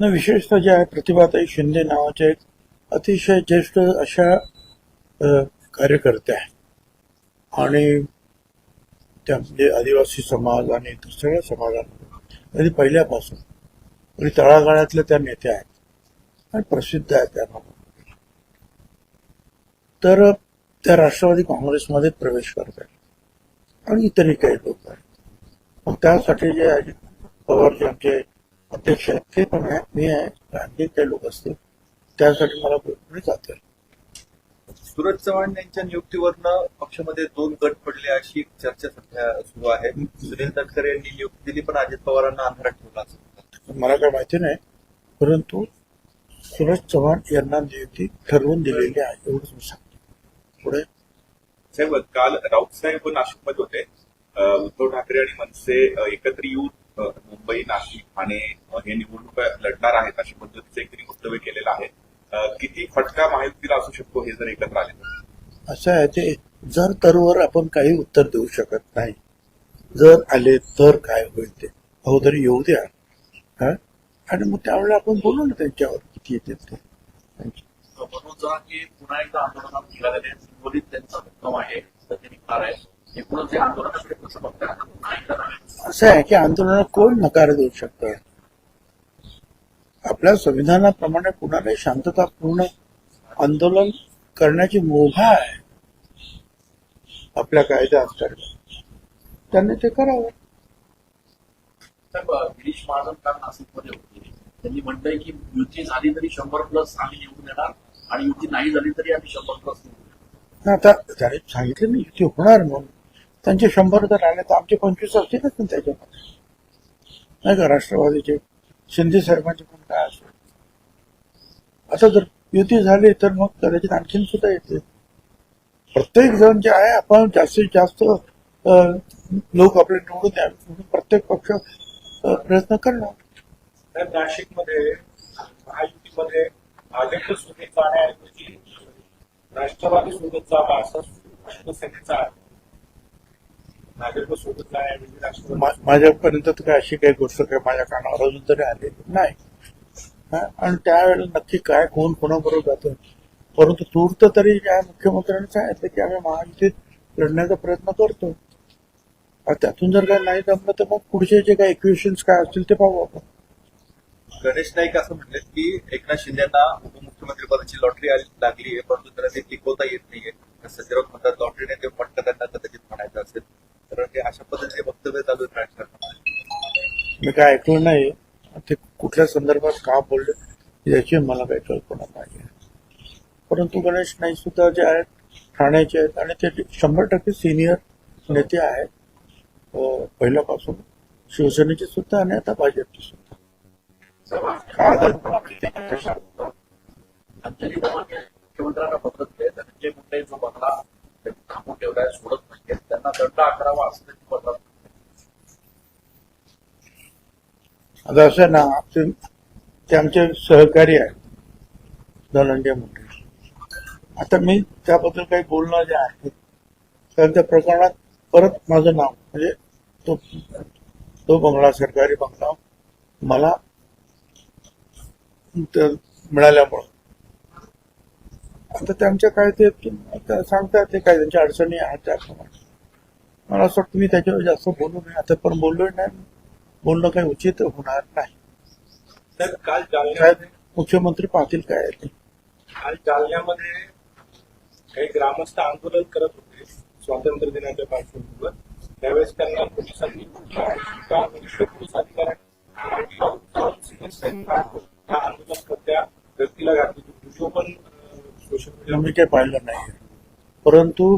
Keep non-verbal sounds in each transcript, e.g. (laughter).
न विशेषतः जे आहे प्रतिभाताई शिंदे नावाच्या एक अतिशय ज्येष्ठ अशा कार्यकर्त्या आहेत. आणि त्या म्हणजे आदिवासी समाज आणि इतर सगळ्या समाजामध्ये अगदी पहिल्यापासून आणि तळागाळातल्या त्या नेत्या आहेत. आणि प्रसिद्ध आहेत त्या तर त्या राष्ट्रवादी काँग्रेसमध्ये प्रवेश करत आहेत. आणि इतरही काही लोक आहेत. मग त्यासाठी जे अजित पवार जे आमचे ते पण आहे. मी आहे. आणखी काही लोक असतील. त्यासाठी मला पुढे जाते सूरज चव्हाण यांच्या नियुक्तीवरनं पक्षामध्ये दोन गट पडले अशी एक चर्चा सध्या सुरू आहे. सुनील तटकरे यांनी नियुक्ती दिली पण अजित पवारांना अंधारात ठेवला. मला काय माहिती नाही परंतु सुरेश चव्हाण यांना नियुक्ती ठरवून दिलेली आहे एवढंच मी सांगतो. पुढे. साहेब काल राऊत साहेब नाशिकमध्ये होते. उद्धव ठाकरे आणि मनसे एकत्र येऊन मुंबई नाशिक ठाणे हे निवडणुका लढणार आहेत अशा पद्धतीचं एक त्यांनी वक्तव्य केलेलं आहे. किती फटका महायुतीला असू शकतो हे जर एकत्र आले असं आहे ते जर तरवर आपण काही उत्तर देऊ शकत नाही जर आले तर काय होईल ते? अगोदर येऊ द्या. हा? आणि मग त्यावेळेला आपण बोलू ना त्यांच्यावर किती येते ते. पुन्हा एकदा आंदोलनात त्यांचा मुक्काम आहे असं आहे की आंदोलनाला कोण नकार देऊ शकतं? आपल्या संविधानाप्रमाणे कुणालाही शांततापूर्ण आंदोलन करण्याची मुभा आहे. आपल्या कायद्या अंतर्गत त्यांनी ते करावं. गिरीश महाजन काल नाशिकमध्ये होते. त्यांनी म्हटलंय की युती झाली तरी शंभर प्लस आम्ही निवडून येणार आणि युती नाही झाली तरी आम्ही शंभर प्लस निवडून आता त्याने सांगितलं मी युती होणार म्हणून. त्यांचे शंभर जर आले तर आमचे पंचवीस असतीलच ना त्याच्यामध्ये. नाही का राष्ट्रवादीचे शिंदे साहेबांची पण काय असेल आता जर युती झाली तर मग कदाचित आणखीन सुद्धा येते. प्रत्येक जण जे आहे आपण जास्तीत जास्त लोक आपले निवडून द्यावे म्हणून प्रत्येक पक्ष प्रयत्न करणार. तर नाशिकमध्ये महायुतीमध्ये भाजप सोबत जाण्याऐवजी राष्ट्रवादी सोबत जावा असा शिवसेनेचा आहे भाजप सोबत जाण्याऐवजी राष्ट्रवादी मा- माझ्यापर्यंत तर काय अशी काही गोष्ट काय माझ्या कानावर अजून तरी आलेली नाही. आणि त्यावेळेला नक्की काय कोण कोणाबरोबर जातं? परंतु तूर्त तरी या मुख्यमंत्र्यांनी सांगितलं की आम्ही महायुतीत लढण्याचा प्रयत्न करतो. त्यातून जर काय नाही जमलं तर मग पुढचे जे काही इक्वेशन्स काय असतील ते पाहू आपण. गणेश नाईक असं म्हणले की एकनाथ शिंदेना उपमुख्यमंत्री पदाची लॉटरी लागली आहे परंतु त्यांना ते टिकवता येत नाहीये. सचिराव म्हणतात लॉटरीने ते पटकन त्यांना मी काय ऐकलं नाही. ते कुठल्या संदर्भात का बोलले याची मला काही कल्पना नाही परंतु गणेश नाईक सुद्धा जे आहेत ठाण्याचे आहेत आणि ते शंभर टक्के सिनियर नेते आहेत. पहिल्यापासून शिवसेनेचे सुद्धा आणि आता भाजपचे सुद्धा. मुख्यमंत्र्यांना पत्र दिले धनंजय मुंडे जो बंगला थांबून ठेवलाय सोडत नाहीये त्यांना दंड आकारावा असं त्यांनी पत्रात आता असं ना ते आमचे सहकारी आहेत. धनंजय मुंडे. आता मी त्याबद्दल काही बोलणं जे आहे तर त्या प्रकरणात परत माझं नाव म्हणजे तो तो बंगला सरकारी बंगला मला मिळाल्यामुळं. आता त्यांच्या काय ते ते सांगतात ते काय त्यांच्या अडचणी आहेत त्याप्रमाणे. मला असं वाटतं मी त्याच्यावर जास्त बोलू नये. आता पण बोललोय नाही बोलणं काही उचित होणार नाही. तर काल जालन्यामध्ये मुख्यमंत्री पाहतील काय ते? काल जालन्यामध्ये काही ग्रामस्थ आंदोलन करत होते स्वातंत्र्य दिनाच्या पार्श्वभूमीवर. त्यावेळेस त्यांना पोलिसांनी पोलीस अधिकाऱ्यांनी त्या आंदोलनकर्त्या व्यक्तीला घातली व्हिडिओ पण सोशल मीडिया मी काही पाहिलं नाही परंतु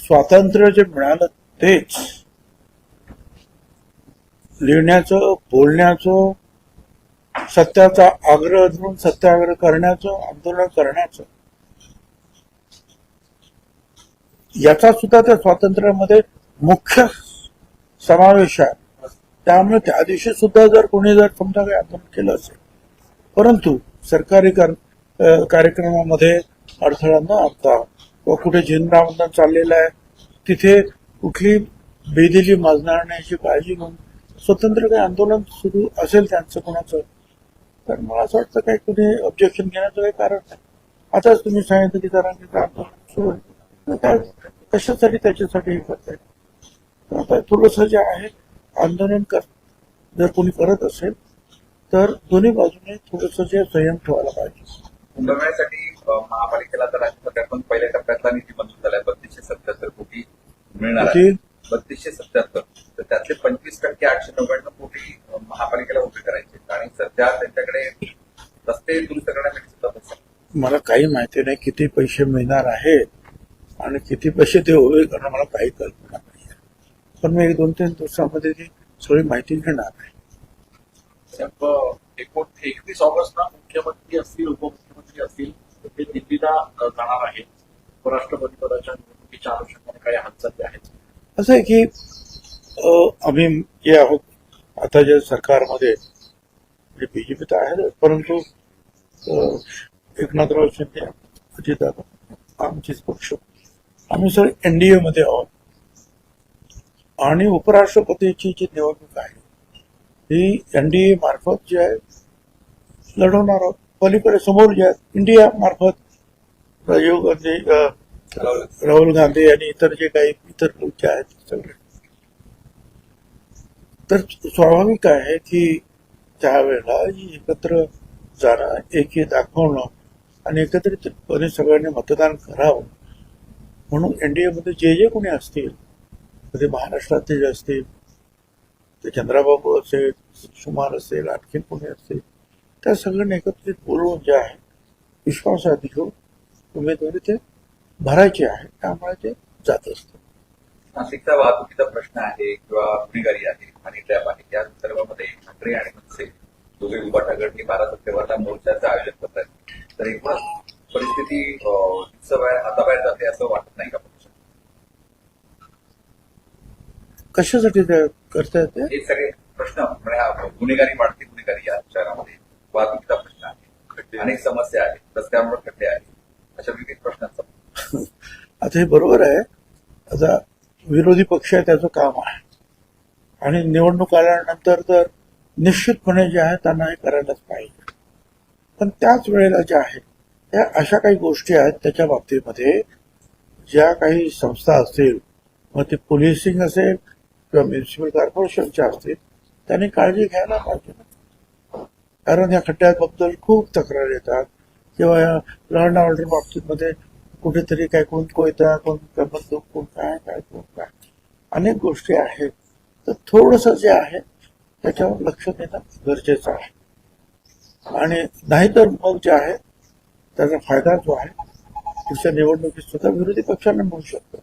स्वातंत्र्य जे मिळालं तेच लिहिण्याचं बोलण्याचं सत्याचा आग्रह धरून सत्याग्रह करण्याचं आंदोलन करण्याचं. याचा सुद्धा त्या स्वातंत्र्यामध्ये मुख्य समावेश आहे. त्यामुळे त्या दिवशी सुद्धा जर कोणी जर समजा काही आंदोलन केलं असेल परंतु सरकारी कार- कार्यक्रमामध्ये अडथळा न आणता व कुठे झेंडावंदन चाललेलं आहे तिथे कुठली बेदिली माजणार नाही याची काळजी घेऊन स्वतंत्र काही आंदोलन सुरू असेल त्यांचं कोणाचं? तर मला असं वाटतं काही कुणी ऑब्जेक्शन घेण्याचं काही कारण नाही. आताच तुम्ही सांगितलं की जरांगीचं आंदोलन सुरू आहे. काय कशासाठी त्याच्यासाठी हे करताय? आता थोडंसं जे आहे आंदोलन कर जर कोणी करत असेल तर दोन्ही बाजूने थोडंसं जे संयम ठेवायला पाहिजे. अ, महापालिकेला तर राज्यसरकारकडून पहिल्या टप्प्यातला निधी मंजूर झालाय. बत्तीसशे सत्याहत्तर कोटी मिळणार? बत्तीसशे सत्याहत्तर. तर त्यातले पंचवीस टक्के आठशे नव्याण्णव कोटी महापालिकेला उभे करायचे आणि सध्या त्यांच्याकडे रस्ते दुरुस्त करण्यासाठी सुद्धा पैसा नाही. मला काही माहिती नाही किती पैसे मिळणार आहेत आणि किती पैसे ते उभे करणं मला काही कल्पना नाही पण मी एक दोन तीन दिवसामध्ये ती सगळी माहिती घेणार आहे. एकवीस ऑगस्टला मुख्यमंत्री असतील उपमुख्यमंत्री असतील ते दिल्लीला जाणार आहेत. उपराष्ट्रपती पदाच्या निवडणुकीच्या अनुषंगाने काही हालचाली आहेत. असं आहे की आम्ही जे आहोत. आता जे सरकारमध्ये म्हणजे बीजेपी तर आहे परंतु एकनाथराव शिंदे अजितदादा आमचेच पक्ष. आम्ही सर एनडीए मध्ये आहोत. आणि उपराष्ट्रपतीची जी निवडणूक आहे ही एनडीए मार्फत जी आहे लढवणार आहोत. पलीकडे समोर जे आहेत इंडिया मार्फत राजीव गांधी राहुल गांधी आणि इतर जे काही इतर लोक जे आहेत सगळे. तर स्वाभाविक आहे की त्यावेळेला एकत्र जाणं एकी दाखवणं आणि एकत्रितपणे सगळ्यांनी मतदान करावं. म्हणून एन डी एमध्ये जे जे कोणी असतील ते महाराष्ट्रातले जे असतील ते चंद्राबाबू असेल सुमार असेल आणखी कोणी असतील त्या सगळ्यांनी एकत्रित बोलवून जे आहे विश्वासात घेऊन उमेदवारी ते भरायचे आहे. त्यामुळे ते जात असतं नाशिकचा वाहतुकीचा प्रश्न आहे किंवा गुन्हेगारी आहे आणि ट्रॅप आहे या संदर्भामध्ये ठाकरे आणि मनसे दोघे उभा आघाडी बारा सप्टेंबरला मोर्चाचं आयोजन करत आहेत. तर एकूणच परिस्थिती हाताबाहेर जाते असं वाटत नाही का? कशासाठी ते करता येते हे सगळे प्रश्न म्हणजे हा गुन्हेगारी वाढती गुन्हेगारी या शहरामध्ये वाहतुकीचा प्रश्न आहे. अनेक समस्या आहेत रस्त्यावर खड्डे आहेत अशा विविध प्रश्नांचा. (laughs) आता हे बरोबर आहे. आता विरोधी पक्ष आहे त्याचं काम आहे. आणि निवडणूक आल्यानंतर तर निश्चितपणे जे आहे त्यांना हे करायलाच पाहिजे. पण त्याच वेळेला ज्या आहेत त्या अशा काही गोष्टी आहेत त्याच्या बाबतीमध्ये ज्या काही संस्था असतील मग ते पोलिसिंग असेल किंवा म्युन्सिपल कॉर्पोरेशनच्या असतील त्यांनी काळजी घ्यायला पाहिजे कारण या खड्ड्याबद्दल खूप तक्रार येतात. किंवा या लॉ अँड ऑर्डर बाबतीमध्ये कुठेतरी काय कोण कोयता कोण काय बंदूक कोण काय काय कोण काय. अनेक गोष्टी आहेत. तर थोडस जे आहे त्याच्यावर लक्ष देणं गरजेचं आहे. आणि नाहीतर मग जे आहे त्याचा फायदा जो आहे पुढच्या निवडणुकीत सुद्धा विरोधी पक्षांना मिळू शकतो.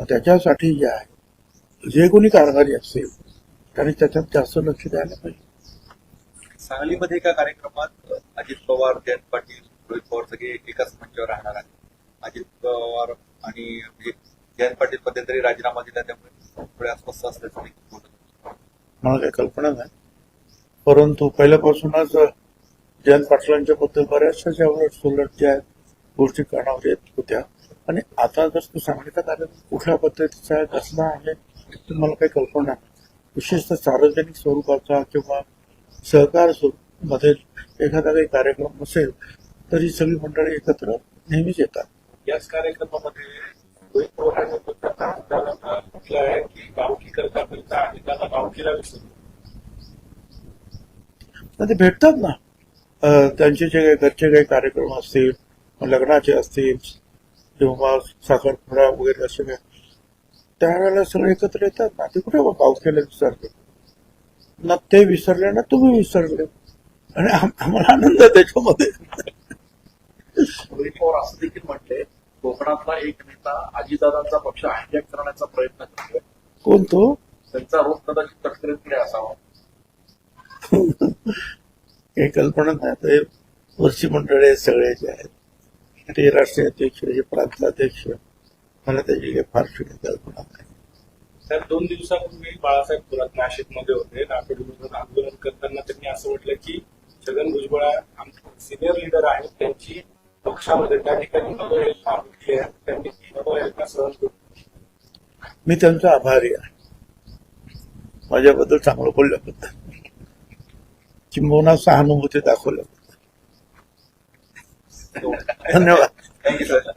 त्याच्यासाठी जे आहे जे कोणी कारभारी असतील त्यांनी त्याच्यात जास्त लक्ष द्यायला पाहिजे. सांगलीमध्ये एका कार्यक्रमात अजित पवार जयंत पाटील रोहित पवार सगळे एकाच मंचावर राहणार आहेत अजित पवार आणि म्हणजे जयंत पाटील मध्यंतरी राजीनामा दिला त्यामुळे थोडे अस्वस्थ असल्याचं देखील बोलत होते. मला काही कल्पना नाही. परंतु पहिल्यापासूनच जयंत पाटलांच्या बद्दल बऱ्याचशा ज्या उलट सुलट ज्या गोष्टी कानावर येत होत्या. आणि आता जर तू सांगितलं कार्यक्रम कुठल्या पद्धतीचा आहे कसला आहे तुम्हाला मला काही कल्पना नाही. विशेषतः सार्वजनिक स्वरूपाचा किंवा सहकारमध्ये एखादा काही कार्यक्रम असेल तरी सगळी मंडळी एकत्र नेहमीच येतात. याच कार्यक्रमामध्ये म्हटलं आहे? की करता करता आणि त्याला ते भेटतात ना. त्यांचे जे काही घरचे काही कार्यक्रम असतील लग्नाचे असतील किंवा साखरपुडा वगैरे असे काही त्यावेळेला सगळे एकत्र येतात ना. ते कुठे पाऊस केलं विसरले? ना ते विसरले ना तुम्ही विसरले. आणि आम- आम्हाला आनंद आहे त्याच्यामध्ये. असं देखील म्हटले कोकणातला एक नेता अजितदादांचा पक्ष हायजॅक करण्याचा प्रयत्न करतोय. कोण तो त्यांचा रोख कदाचित तटकरेंकडे असावा. काही कल्पना नाही. ते वर्षी मंडळी आहेत सगळे जे आहेत. ते राष्ट्रीय अध्यक्ष जे प्रांताध्यक्ष मला त्याची काही फारशी कल्पना नाही. साहेब दोन दिवसापूर्वी बाळासाहेब थोरात नाशिकमध्ये होते. नागपूरमधून आंदोलन करताना त्यांनी असं म्हटलं की छगन भुजबळ आमचे सिनियर लीडर आहेत त्यांची मी त्यांचा आभारी आहे. माझ्याबद्दल चांगलं बोलल्याबद्दल किंबहुना सहानुभूती दाखवल्याबद्दल धन्यवाद. Thank you sir